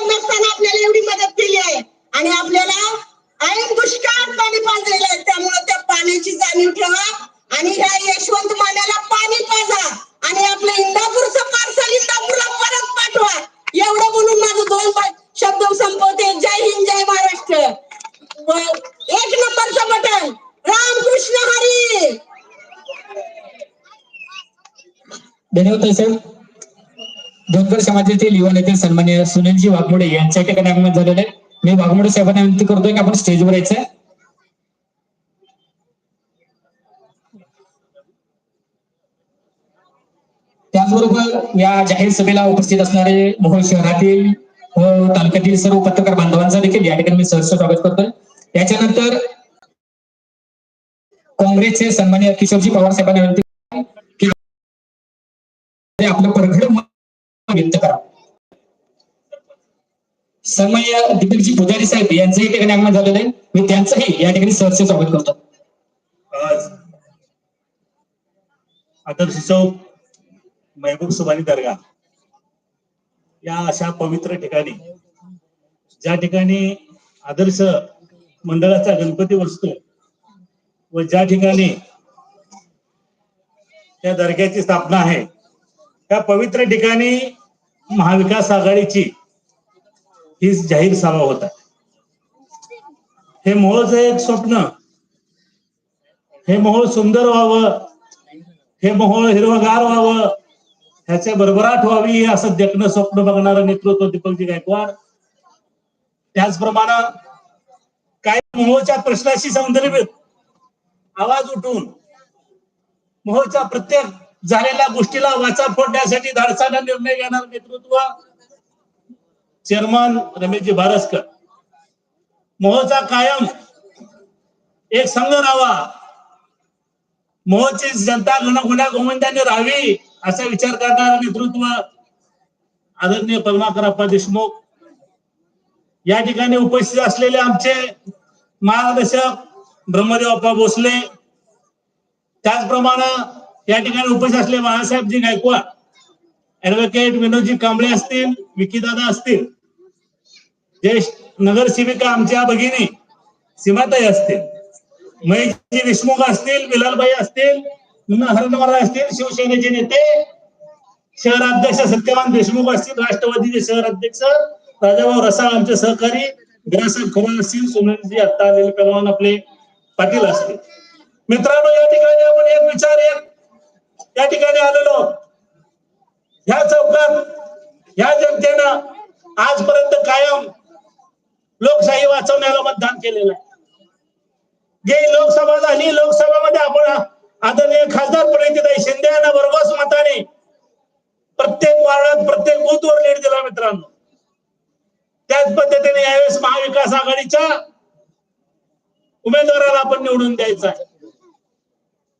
साहेब नसताना आपल्याला एवढी मदत केली आहे. आणि आपल्याला ऐन दुष्काळ पाणी पाजलेलं आहे. त्यामुळे त्या पाण्याची जाणीव ठेवा आणि ह्या यशवंत मान्याला पाणी पाजा आणि आपलं इंदापूरचं पार्सल इंदापूरला परत पाठवा. एवढं बोलून माझं दोन शब्द संपवते. जय हिंद जय महाराष्ट्र. एक नंबरचं बटन. रामकृष्ण हरी. धन्यवाद साहेब. धनगर समाजाचे युवा नेते सन्मान्य सुनीलजी वाघमोडे यांच्या ठिकाणी आगमन झालेलं आहे. मी वाघमोडे साहेबांना विनंती करतोय की आपण स्टेजवर यायचं. त्याचबरोबर या जाहीर सभेला उपस्थित असणारे मोहोळ शहरातील व तालुक्यातील सर्व पत्रकार बांधवांचा देखील या ठिकाणी मी सहर्ष स्वागत करतोय. याच्यानंतर काँग्रेसचे सन्मान्य किशोरजी पवार साहेबांना विनंती आपलं परघड व्यक्त करा. समय दीपकजी पुजारी साहेब यांचंही ठिकाणी आगमन झालेलं आहे. मी त्यांचंही या ठिकाणी सहर्ष स्वागत करतो. आदर्श चौक महबूब सुबानी दर्गा. या अशा पवित्र ठिकाणी ज्या ठिकाणी आदर्श मंडळाचा गणपती बसतो व ज्या ठिकाणी त्या दर्ग्याची स्थापना आहे त्या पवित्र ठिकाणी महाविकास आघाडीची ही जाहीर सभा होत. हे मोहचं एक स्वप्न. हे मोहोळ सुंदर व्हावं. हे मोहोळ हिरवगार व्हावं. ह्याचे भरभराट व्हावी असं देखणं स्वप्न बघणारं नेतृत्व दीपकजी गायकवाड. त्याचप्रमाणे काय मोहोळच्या प्रश्नाशी संदर्भित आवाज उठून मोहोळच्या प्रत्येक झालेल्या गोष्टीला वाचा फोडण्यासाठी धाडसाना निर्णय घेणार नेतृत्व. चेअरमन रमेशजी भारसकर. मोहचा कायम एक संघ राहावा. मोहची जनता गुन्हा गोविंदाने राहावी असा विचार करणार नेतृत्व आदरणीय परमाकरप्पा देशमुख. या ठिकाणी उपस्थित असलेले आमचे मार्गदर्शक ब्रह्मदेवप्पा भोसले. त्याचप्रमाणे या ठिकाणी उपस्थित असले बाळासाहेबजी गायकवाड ऍडव्होकेट विनोदजी कांबळे असतील विकीदादा असतील ज्येष्ठ नगरसेविका आमच्या भगिनी सीमाताई असतील महेशजी देशमुख असतील बिलालबाई असतील हरणवार असतील शिवसेनेचे नेते शहराध्यक्ष सत्यवान देशमुख असतील राष्ट्रवादीचे शहराध्यक्ष राजाभाऊ रसाळ आमचे सहकारी विरासाहेब खरोळ असतील सोनलजी आत्ता आलेले पेलवान आपले पाटील असतील. मित्रांनो या ठिकाणी आपण एक विचार एक या ठिकाणी आलेलो ह्या चौकात ह्या जनतेनं आजपर्यंत कायम लोकशाही वाचवण्याला मतदान केलेलं आहे. जे लोकसभा झाली लोकसभामध्ये आपण आदरणीय खासदार प्रणितीताई शिंदे यांना भरघोस मताने प्रत्येक वार्डात प्रत्येक बूथवर लीड दिला मित्रांनो. त्याच पद्धतीने यावेळेस महाविकास आघाडीच्या उमेदवाराला आपण निवडून द्यायचं आहे.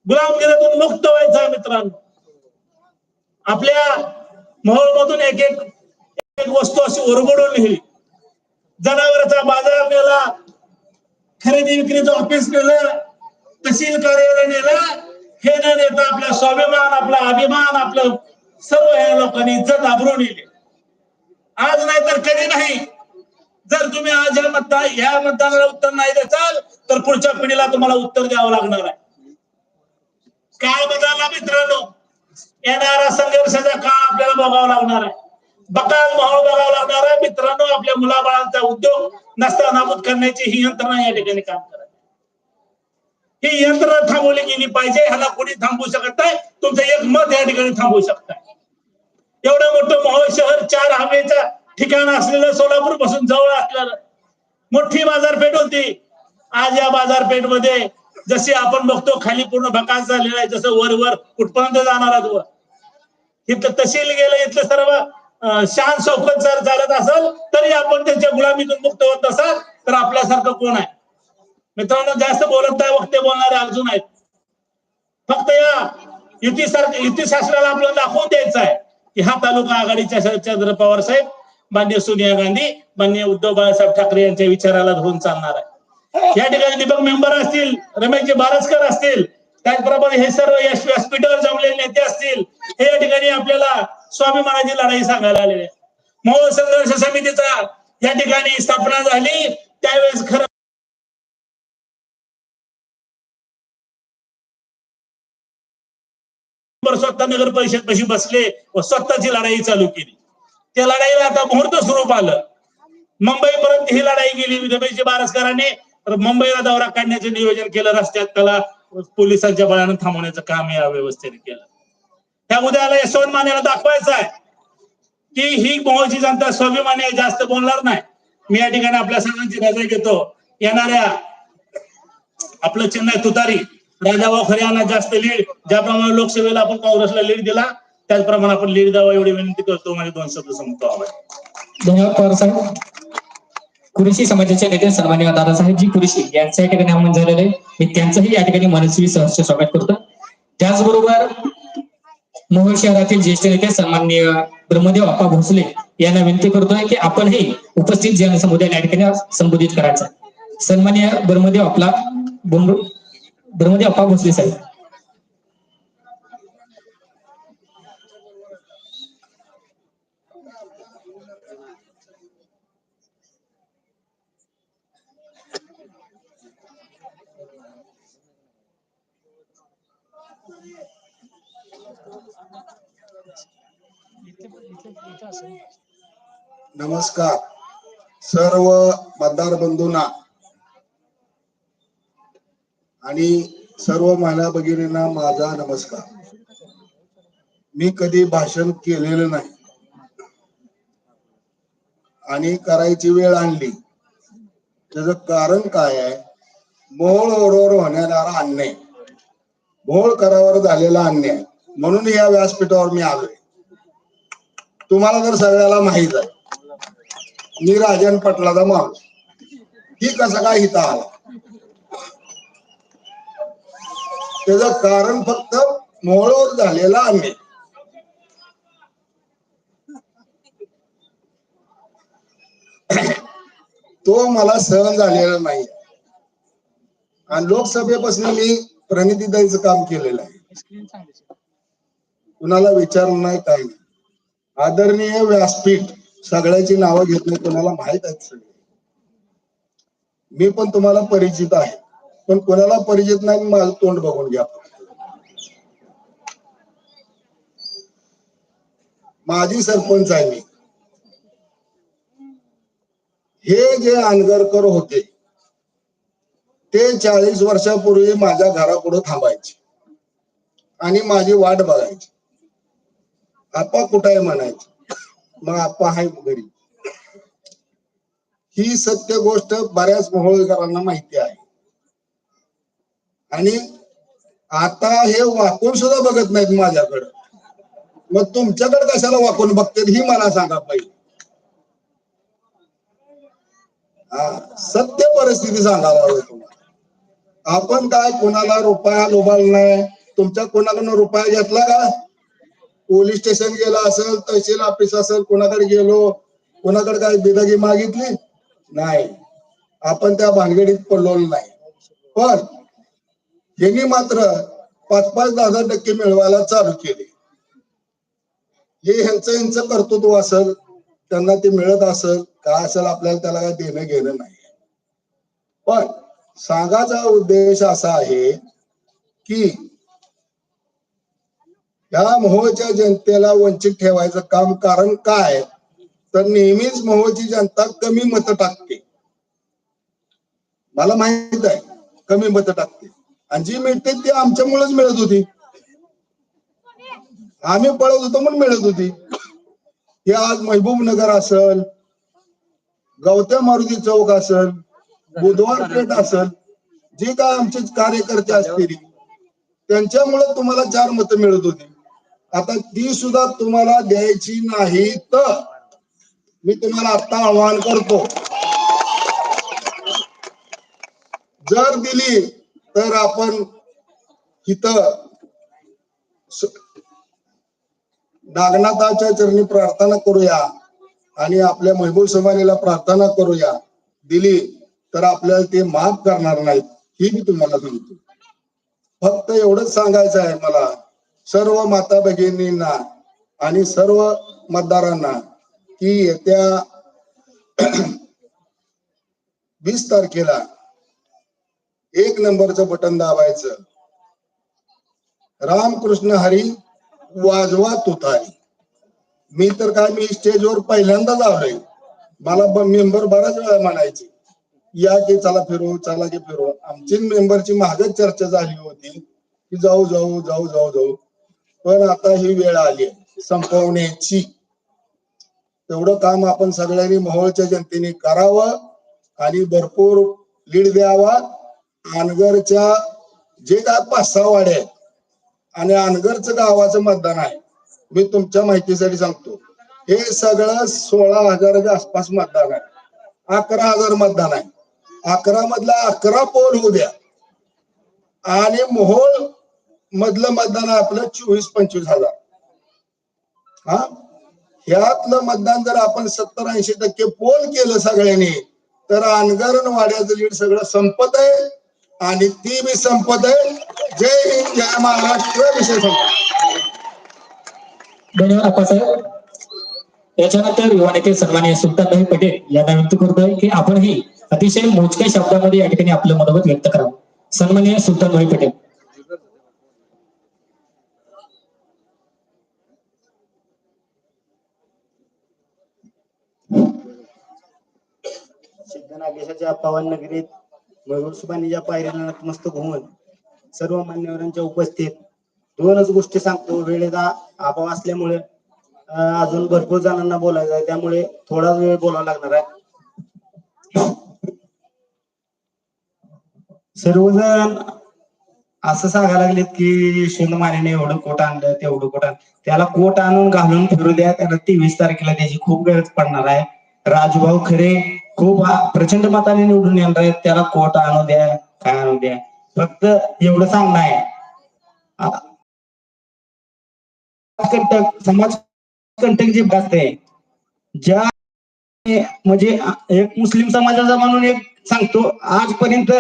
गुलामगिरीतून मुक्त व्हायचा मित्रांनो. आपल्या मोहोळमधून एक एक एक वस्तू अशी ओरबडून नेली. जनावरांचा बाजार नेला खरेदी विक्रीचं ऑफिस नेलं तहसील कार्यालय नेलं. हे न नेता आपला स्वाभिमान आपला अभिमान आपलं सर्व ह्या लोकांनी इज्जत आबरून येईल आज नाही तर कधी नाही. जर तुम्ही आज या मतदान ह्या मतदानाला उत्तर नाही द्याल तर पुढच्या पिढीला तुम्हाला उत्तर द्यावं लागणार आहे. काळ बदलला मित्रांनो? येणारा संघर्षाचा काळ आपल्याला बघावा लागणार आहे. बकाल माहोल बघावा लागणार आहे. मित्रांनो आपल्या मुलाबाळांचा उद्योग नसता नाबूद करण्याची ही यंत्रणा या ठिकाणी काम करत ही यंत्रणा थांबवली गेली पाहिजे. ह्याला कोणी थांबवू शकत नाही. तुमचं एक मत या ठिकाणी थांबवू शकताय एवढं मोठं मोहोळ शहर चार हवेचा ठिकाण असलेलं सोलापूरपासून जवळ असलेलं. मोठी बाजारपेठ होती. आज या बाजारपेठमध्ये जसे आपण बघतो खाली पूर्ण भकास झालेला आहे जसं वर वर कुठपर्यंत जाणार आहात वर? इथं तहसील गेलं इथलं सर्व शान शौकत जर चालत असेल तरी आपण त्यांच्या गुलामीतून मुक्त होत असाल तर आपल्यासारखं कोण आहे? मित्रांनो जास्त बोलत नाही वक्ते बोलणारे अजून आहेत. फक्त या युती सारख्या युती शास्त्राला आपल्याला दाखवून द्यायचं आहे की हा तालुका आघाडीच्या चंद्र पवार साहेब मान्य सोनिया गांधी मान्य उद्धव बाळासाहेब ठाकरे यांच्या विचाराला धरून चालणार आहे. या ठिकाणी दीपक मेंबर असतील रमेशजी बारसकर असतील त्याचप्रमाणे हे सर्व यश व्यासपीठावर जमलेले नेते असतील हे या ठिकाणी आपल्याला स्वाभिमानाची लढाई सांगायला आलेले आहेत. मोहोळ संघर्ष समितीचा या ठिकाणी स्थापना झाली त्यावेळेस खरं स्वतः नगर परिषद पशी बसले व स्वतःची लढाई चालू केली. त्या लढाईला आता मुहूर्त स्वरूप आलं. मुंबईपर्यंत ही लढाई गेली. रमेशजी बारसकरांनी तर मुंबईला दौरा काढण्याचे नियोजन केलं रस्त्यात त्याला पोलिसांच्या बळानं थांबवण्याचं काम या व्यवस्थेने केलं. त्या उद्याला यशवंत मानेला दाखवायचं आहे की ही मोहची जनता स्वाभिमानी जास्त बोलणार नाही. मी या ठिकाणी आपल्या सर्वांची रजा घेतो. येणाऱ्या आपलं चेन्नई तुतारी राजा खरे यांना जास्त लीड ज्याप्रमाणे लोकसभेला आपण काँग्रेसला लीड दिला त्याचप्रमाणे आपण लीड द्यावा एवढी विनंती करतो. माझे दोन शब्द सांगतो आवाज धन्यवाद पवार साहेब. कुरेशी समाजाचे नेते सन्मान्य दादासाहेबजी कुरेशी यांचं या ठिकाणी आगमन झालेलं आहे. मी त्यांचंही या ठिकाणी मनस्वी सहर्ष स्वागत करतो. त्याचबरोबर मोहोळ शहरातील ज्येष्ठ नेते सन्मान्य ब्रह्मदेव अप्पा भोसले यांना विनंती करतोय की आपणही उपस्थित जनसमुदायाला या ठिकाणी संबोधित करायचं. सन्मान्य ब्रह्मदेव आपला ब्रह्मदेव अप्पा भोसले साहेब. नमस्कार. सर्व मतदार बंधूंना आणि सर्व महिला भगिनींना माझा नमस्कार. मी कधी भाषण केलेलं नाही. आणि करायची वेळ आणली. त्याचं कारण काय आहे? मोहोळ ओढवर होणारा अन्याय. मोहोळ करावर झालेला अन्याय. म्हणून या व्यासपीठावर मी आलोय. तुम्हाला तर सगळ्याला माहीत आहे. मी राजन पटलाचा माणूस. ही कसा काय इथं आला? त्याच कारण फक्त मोळवर झालेला आम्ही. तो मला सहन झालेला नाही. आणि लोकसभेपासून मी प्रणितीताईचं काम केलेलं आहे. कुणाला विचारलं नाही काही. नाही आदरणीय व्यासपीठ सगळ्याची नावं घेतली कोणाला माहीत आहेत सगळे. मी पण तुम्हाला परिचित आहे. पण कोणाला परिचित नाही माझं तोंड बघून घ्या. माझी सरपंच आहे मी. हे जे अनगरकर होते ते चाळीस वर्षापूर्वी माझ्या घरापुढे थांबायचे. आणि माझी वाट बघायची. आपा कुठं आहे म्हणायचे? मग आपा आहे घरी. ही सत्य गोष्ट बऱ्याच मोहोळकरांना माहिती आहे. आणि आता हे वाकून सुद्धा बघत नाहीत माझ्याकडं. मग तुमच्याकडे कशाला वाकून बघते ही मला सांगा पाहिजे हा सत्य परिस्थिती सांगायला हवी तुम्हाला. आपण काय कोणाला रुपया लोबाल नाही तुमच्या कोणाकडून रुपया घेतला का? पोलीस स्टेशन गेला असेल तहसील ऑफिस असेल कोणाकडे गेलो कोणाकडे काय बिदागी मागितली? नाही. आपण त्या भानगडीत पडलो नाही. पण यांनी मात्र पाच पाच दहा दहा टक्के मिळवायला चालू केले. हे ह्यांचं ह्यांचं कर्तृत्व असेल त्यांना ते मिळत असेल काय असेल आपल्याला त्याला काय देणं घेणं नाही. पण सांगायचा उद्देश असा आहे की या मोहोळच्या जनतेला वंचित ठेवायचं काम कारण काय? तर नेहमीच मोहोळची जनता कमी मतं टाकते. मला माहीत आहे कमी मतं टाकते. आणि जी मिळते ती आमच्यामुळेच मिळत होती. आम्ही पळत होतो म्हणून मिळत होती. हे आज महबूब नगर असल गवत्या मारुती चौक असल बुधवार पेठ असल जे काय आमचे कार्यकर्ते असतील त्यांच्यामुळे तुम्हाला चार मतं मिळत होती. आता ती सुद्धा तुम्हाला द्यायची नाही तर मी तुम्हाला आता आवाहन करतो. जर दिली तर आपण इथं नागनाथाच्या चरणी प्रार्थना करूया आणि आपल्या महबूब समाजाला प्रार्थना करूया. दिली तर आपल्याला ते माफ करणार नाहीत ही मी तुम्हाला सांगतो. फक्त एवढंच सांगायचं आहे मला. सर्व माता भगिनींना आणि सर्व मतदारांना की येत्या वीस तारखेला एक नंबरचं बटन दाबायचं. रामकृष्ण हरी वाजवा तुतारी. मी तर काय मी स्टेजवर पहिल्यांदाच आलोय मला मेंबर बऱ्याच वेळा म्हणायचे या की चला फिरू चला की फिरू. आमची मेंबरची मागच चर्चा झाली होती की जाऊ जाऊ जाऊ जाऊ जाऊ. पण आता ही वेळ आली आहे. संपवण्याची. तेवढं काम आपण सगळ्यांनी मोहोळच्या जनतेने करावं आणि भरपूर लीड द्यावा. अनगरच्या जे काय पाच सहा वाड्या आहेत आणि अनगरचं गावाचं मतदान आहे. मी तुमच्या माहितीसाठी सांगतो हे सगळं सोळा हजाराच्या आसपास मतदान आहे. अकरा हजार मतदान आहे. अकरा मधला अकरा पोल होऊ द्या. आणि मोहोळ मधलं मतदान आपलं चोवीस पंचवीस हजार. हा? ह्यातलं मतदान जर आपण सत्तर ऐंशी टक्के पोल केलं सगळ्यांनी तर अनगरण वाड्याचं लीड सगळं संपत आहे आणि ती बी संपत आहे. जय हिंद जय महाराष्ट्र विषय संपत धन्यवाद आप्पासाहेब. याच्यानंतर युवा नेते सन्मान्य सुलतानभाई पटेल यांना विनंती करतोय की आपणही अतिशय मोजक्या शब्दामध्ये या ठिकाणी आपलं मनोगत व्यक्त करावं. सन्मान्य सुलतानभाई पटेल. नागेशाच्या पावन नगरीत मयुरसुबानीच्या पायरीला नतमस्तक होऊन सर्व मान्यवरांच्या उपस्थित दोनच गोष्टी सांगतो. वेळेचा अभाव असल्यामुळे अजून भरपूर जणांना बोलायचं आहे. त्यामुळे थोडा वेळ बोलावा लागणार आहे. सर्वजण असं सांगायला लागलेत की यशवंत मानेने एवढं कोट आणलं तेवढं कोट आणलं. त्याला कोट आणून घालून फिरू द्या. त्याला तेवीस तारखेला त्याची खूप गरज पडणार आहे. राजभाऊ खरे खूप प्रचंड मताने निवडून येणार आहेत. त्याला कोट आणू द्या काय आणू द्या. फक्त एवढं सांगणं आहे. कंटक समाज कंटक जे असते ज्या म्हणजे एक मुस्लिम समाजाचा म्हणून एक सांगतो आजपर्यंत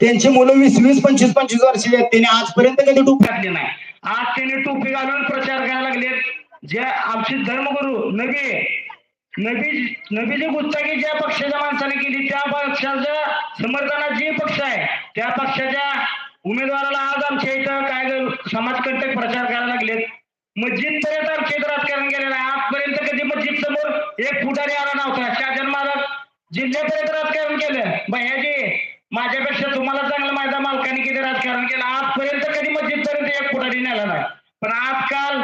त्यांची मुलं वीस वीस पंचवीस पंचवीस वर्षाची आहेत त्यांनी आजपर्यंत कधी टोपी घातली नाही. आज त्यांनी टोपी घालून प्रचार करायला लागले जे आमचे धर्मगुरु नबी नबी नबीची गुस्ताखी ज्या पक्षाच्या माणसाने केली त्या पक्षाच्या समर्थनात जे पक्ष आहे त्या पक्षाच्या उमेदवाराला आज आमच्या इथं काय समाजकंटक प्रचार करायला लागलेत. मस्जिद पर्यंत आमच्या इथं राजकारण गेलेलं आहे. आजपर्यंत कधी मस्जिद समोर एक पुढारी आला नव्हता. शाहजहान महाराज जिल्ह्यापर्यंत राजकारण केलं. भैयाजी माझ्यापेक्षा तुम्हाला चांगलं माझ्या मालकाने किती राजकारण केलं? आजपर्यंत कधी मस्जिद पर्यंत एक पुढारी नेला नाही. पण आजकाल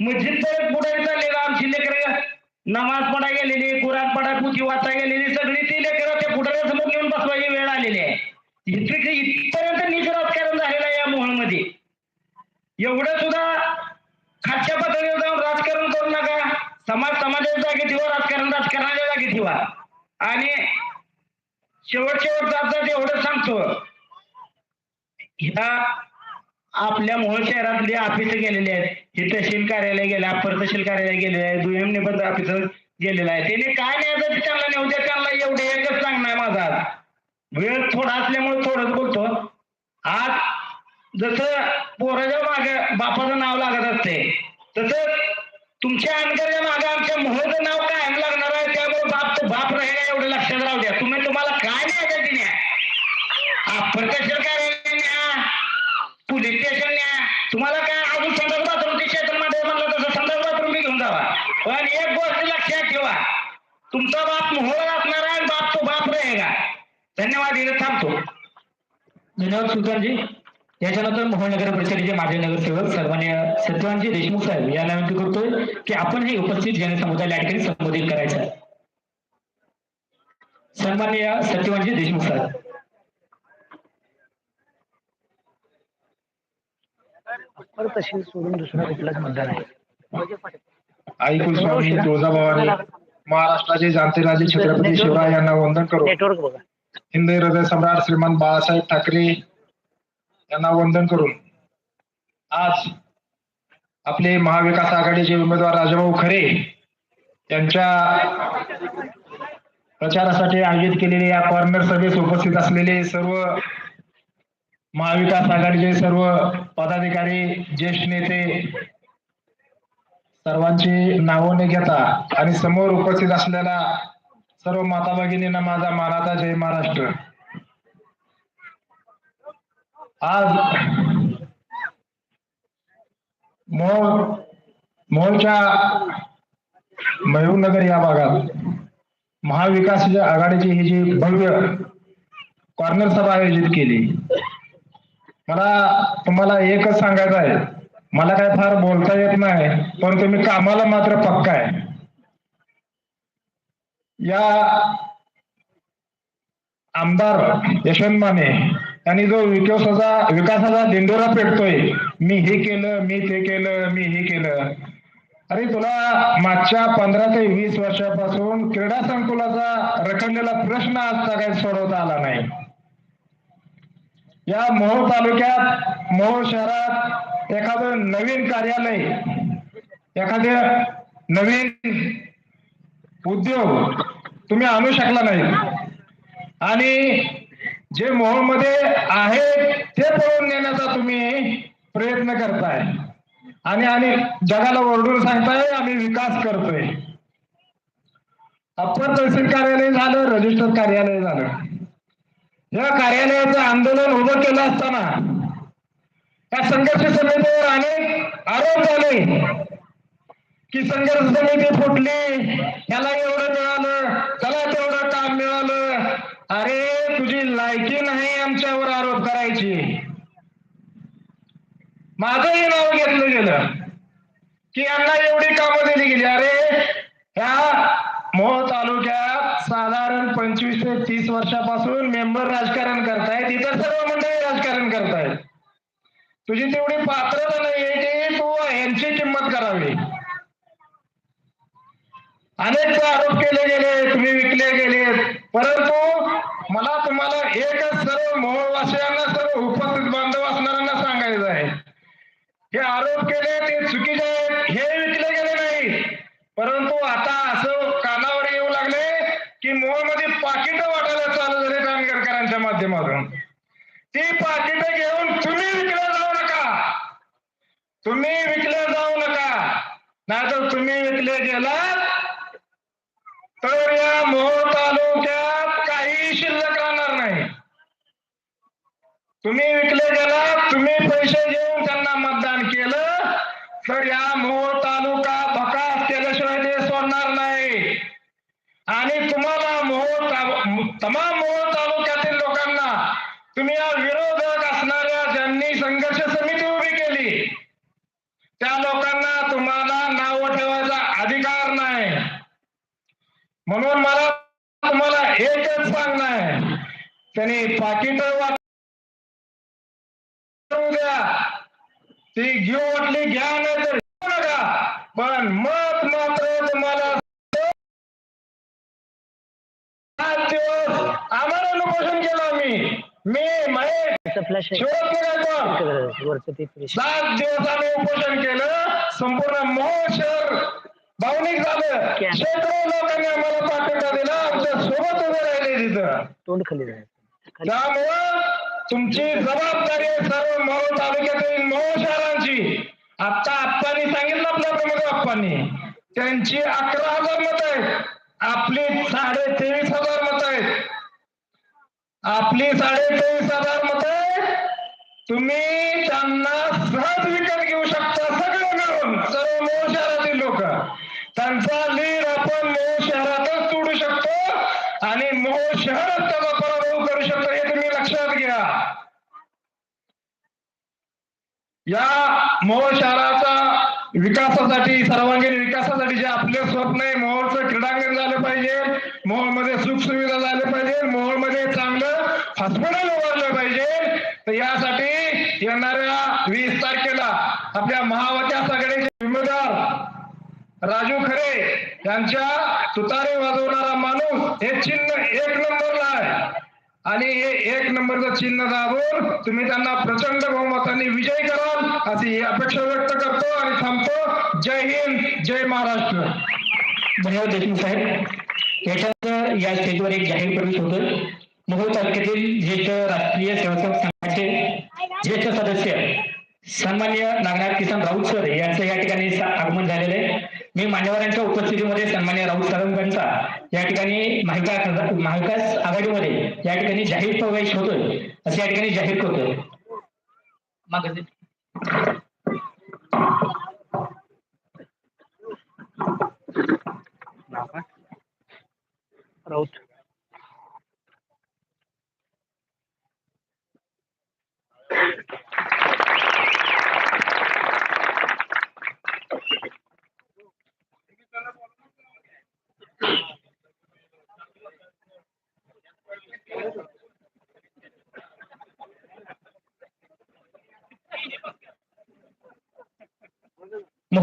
मस्जिद पर्यंत पुढारी चाललेला आमची लेकर नमाज पडा गेलेली कुराण पडा पुथी वाचा गेलेली सगळी ती लेकर त्या पुढाऱ्यासमोर घेऊन बसवायची वेळ आलेली आहे. इथे इथपर्यंत नीच राजकारण झालेलं आहे या मोहळमध्ये एवढं सुद्धा खालच्या पातळीवर जाऊन राजकारण करू नका. समाज समाजाच्या जागी ठेवा राजकारण राजकारणाच्या जागी ठेवा आणि शेवट शेवट जात जात एवढं सांगतो. ह्या आपल्या मूळ शहरातली ऑफिस गेलेली आहेत. हे तहसील कार्यालय गेले अपर तहसील कार्यालय गेलेले आहे. दुय्यम निबंध ऑफिस गेलेलं आहे. त्याने काय न्यायचं त्यांना नेऊ द्या त्यांना एवढे एकच सांगणं आहे माझा वेळ थोडा असल्यामुळे थोडंच बोलतो. आज जसं पोराच्या माग बापाचं नाव लागत असते तसं तुमच्या अनकरच्या मागे आमच्या मोहचं नाव कायम लागणार आहे. त्यामुळे बाप बाप राहिला एवढं लक्षात राहू द्या. तुम्ही तुम्हाला काय न्यायचं तिने अपर अप्पर तहसील कार्यालय तुम्हाला काय अजून संडास बाथरूमचे क्षेत्रमध्ये म्हणलं तसं संडास बाथरूम घेऊन जावा. पण एक गोष्ट लक्षात ठेवा. तुमचा बाप मोहळ असणार आहे आणि बाप तो बाप रहेगा. धन्यवाद इथे थांबतो. धन्यवाद सुलतानजी. याच्यानंतर मोहन नगर परिषदेचे माजी नगरसेवक सन्मान्य सत्यवानजी देशमुख साहेब यांना विनंती करतोय की आपण हे उपस्थित जनसमुदायाला या ठिकाणी संबोधित करायचं. आहे सन्मान्य सत्यवानजी देशमुख साहेब. तहसील सोडून दुसरा कुठलाच मतदान आहे आई कुलस्वामी तुळजाभवानी महाराष्ट्राचे जाणते राजे छत्रपती शिवराय यांना वंदन करू नेटवर्क बघा. हिंदी हृदय सम्राट श्रीमान बाळासाहेब ठाकरे यांना वंदन करून आज आपले महाविकास आघाडीचे उमेदवार राजाभाऊ खरे यांच्या प्रचारासाठी आयोजित केलेले या कॉर्नर सभेस उपस्थित असलेले सर्व महाविकास आघाडीचे सर्व पदाधिकारी ज्येष्ठ नेते सर्वांची नावं न घेता आणि समोर उपस्थित असलेल्या सर्व माता भगिनींना माझा मानाचा जय महाराष्ट्र. आज मोहोळ मोहोळच्या मयूरनगर या भागात महाविकास आघाडीची ही जी भव्य कॉर्नर सभा आयोजित केली. मला तुम्हाला एकच सांगायचं आहे. मला काय फार बोलता येत नाही परंतु मी कामाला मात्र पक्का आहे. या आमदार यशवंत माने त्यांनी जो विकासाचा विकासाचा दिंडोरा पेटतोय मी हे केलं मी ते केलं मी हे केलं. अरे तुला मागच्या पंधरा ते वीस वर्षापासून क्रीडा संकुलाचा रखडलेला प्रश्न आजचा काही सोडवता आला नाही. या मोहोळ तालुक्यात मोहोळ शहरात एखादं नवीन कार्यालय एखादे नवीन उद्योग तुम्ही आणू शकला नाही. आणि जे मोहोळमध्ये आहे ते पळून नेण्याचा तुम्ही प्रयत्न करताय. आणि आणि जगाला ओरडून सांगताय आम्ही विकास करतोय. अप्पर तहसील कार्यालय झालं रजिस्टर कार्यालय झालं. या कार्यालयाचं आंदोलन उभं केलं असताना या संघर्ष समितीवर अनेक आरोप झाले की संघर्ष समिती फुटली याला एवढं मिळालं त्याला तेवढं काम मिळालं. अरे तुझी लायकी नाही आमच्यावर आरोप करायची. माझंही नाव घेतलं गेलं की यांना एवढी कामं दिली गेली. अरे ह्या मोह तालुक्यात साधारण पंचवीस ते तीस वर्षापासून मेंबर राजकारण करतायत इतर सर्व मंडळी राजकारण करतायत तुझी तेवढी पात्रता नाहीये ते तू यांची किंमत करावी. अनेक आरोप केले गेले तुम्ही विकले गेले. परंतु मला तुम्हाला एकच सर्व मोहवासियांना सर्व उपस्थित बांधव असणाऱ्यांना सांगायचं आहे. हे आरोप केले ते चुकीचे आहेत हे विकले गेले नाही परंतु आता असं कानावर येऊ लागले की मोहमध्ये पाकिट वाटायला चालू झाले कानगरकरांच्या माध्यमातून. ती पाकिट घेऊन तुम्ही विकले तुम्ही विकले जाऊ नका. नाहीतर तुम्ही विकले गेलात तर या मोहोळ तालुक्यात काही शिल्लक राहणार नाही. तुम्ही विकले गेलात तुम्ही पैसे घेऊन त्यांना मतदान केलं तर या मोहोळ तालुका भकास केल्याशिवाय ते सोडणार नाही आणि तुम्हाला मोहोळ ता- तमाम मोहोळ तालुक्यातील लोकांना तुम्ही या विरोधक असणाऱ्या ज्यांनी संघर्ष समिती उभी केली त्या लोकांना तुम्हाला नाव ठेवायचा अधिकार नाही म्हणून मला तुम्हाला एकच सांगणं आहे त्यांनी पाकिट वाटू द्या ती घ्या नाही तर पण मत मात्र तुम्हाला सात दिवस आम्हाला उपोषण केलं आम्ही. मी महेश सात दिवस आम्ही उपोषण केलं. संपूर्ण मोहोळ शहर भावनिक झालं? शेकडो लोकांनी आम्हाला पाठिंबा दिला. आमच्यासोबत उभे राहिले तिथं. तोंड खाली. त्यामुळं तुमची जबाबदारी आहे सर्व मोहोळ तालुक्यातील मोहोळ शहरांची. आता आप्पांनी सांगितलं आपल्या प्रमुख आप्पांनी. त्यांची अकरा हजार मत आहेत. आपली साडे तेवीस हजार मत आहेत. आपली साडे तेवीस हजार मत आहेत. तुम्ही त्यांना सहज विकत घेऊ शकता सगळे मिळून. सर्व मोहोळ शहरातील लोक. त्यांचा लीड आपण मोहोळ शहर तोडू शकतो आणि मोहोळ शहरच त्याचा पराभव करू शकतो हे तुम्ही लक्षात घ्या या मोहोळ शहराचा विकासासाठी सर्वांगीण विकासासाठी जे आपले स्वप्न आहे मोहोळचं क्रीडांगण झालं पाहिजे मोहोळमध्ये सुख सुविधा झाल्या पाहिजे मोहोळमध्ये चांगलं हॉस्पिटल उभारलं पाहिजे. तर यासाठी येणाऱ्या वीस तारखेला आपल्या महावाच्या सगळ्याचे उमेदवार राजू खरे यांच्या तुतारे वाजवणारा माणूस हे चिन्ह एक नंबरला आहे. आणि हे एक नंबरचं चिन्ह दाबून तुम्ही त्यांना प्रचंड बहुमताने विजय कराल अशी अपेक्षा व्यक्त करतो आणि थांबतो. जय हिंद जय महाराष्ट्र. धन्यवाद देशमुख साहेब. याच्यानंतर या स्टेजवर एक जाहीर प्रवेश होतो मोहोळ तालुक्यातील ज्येष्ठ राष्ट्रीय सेवक संघाचे ज्येष्ठ सदस्य सन्मान्य नागनाथ किसन राऊत सर यांचं या ठिकाणी आगमन झालेलं आहे. मी मान्यवरांच्या उपस्थितीमध्ये सन्मान्य राऊत साहेबांचा या ठिकाणी महाविकास महाविकास आघाडीमध्ये या ठिकाणी जाहीर प्रवेश होतोय असं या ठिकाणी जाहीर करतोय.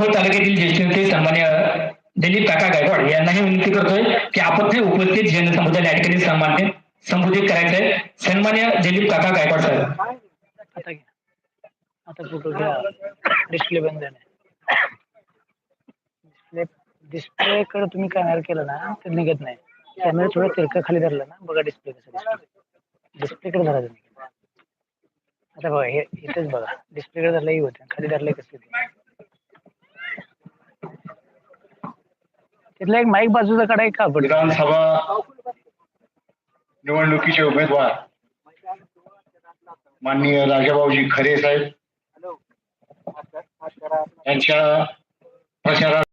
मोहोळ तालुक्यातील ज्येष्ठ नेते सन्मान्य दिलीप काका गायकवाड यांनाही विनंती करतोय की आपत्ती उपस्थित जैन समुदाय या ठिकाणी सन्मान्य संबोधित करायचंय. सन्मान्य दिलीप काका गायकवाड साहेब. आता फोटो घ्या. डिस्प्ले बंद डिस्प्ले डिस्प्ले कडे तुम्ही कॅमेरा केला ना तर निघत नाही. कॅमेरा थोडं तिरका खाली धरला ना बघा डिस्प्ले कसं डिस्प्ले कडे धरा तुम्ही. आता बघा हे इथेच बघा. डिस्प्ले कडे धरलं होते खाली धरलंय कसं तिथला एक माईक बाजूचा कडा एक कापड. विधानसभा निवडणुकीचे उमेदवार माननीय राजाभाऊजी खरे साहेब यांच्या प्रचारात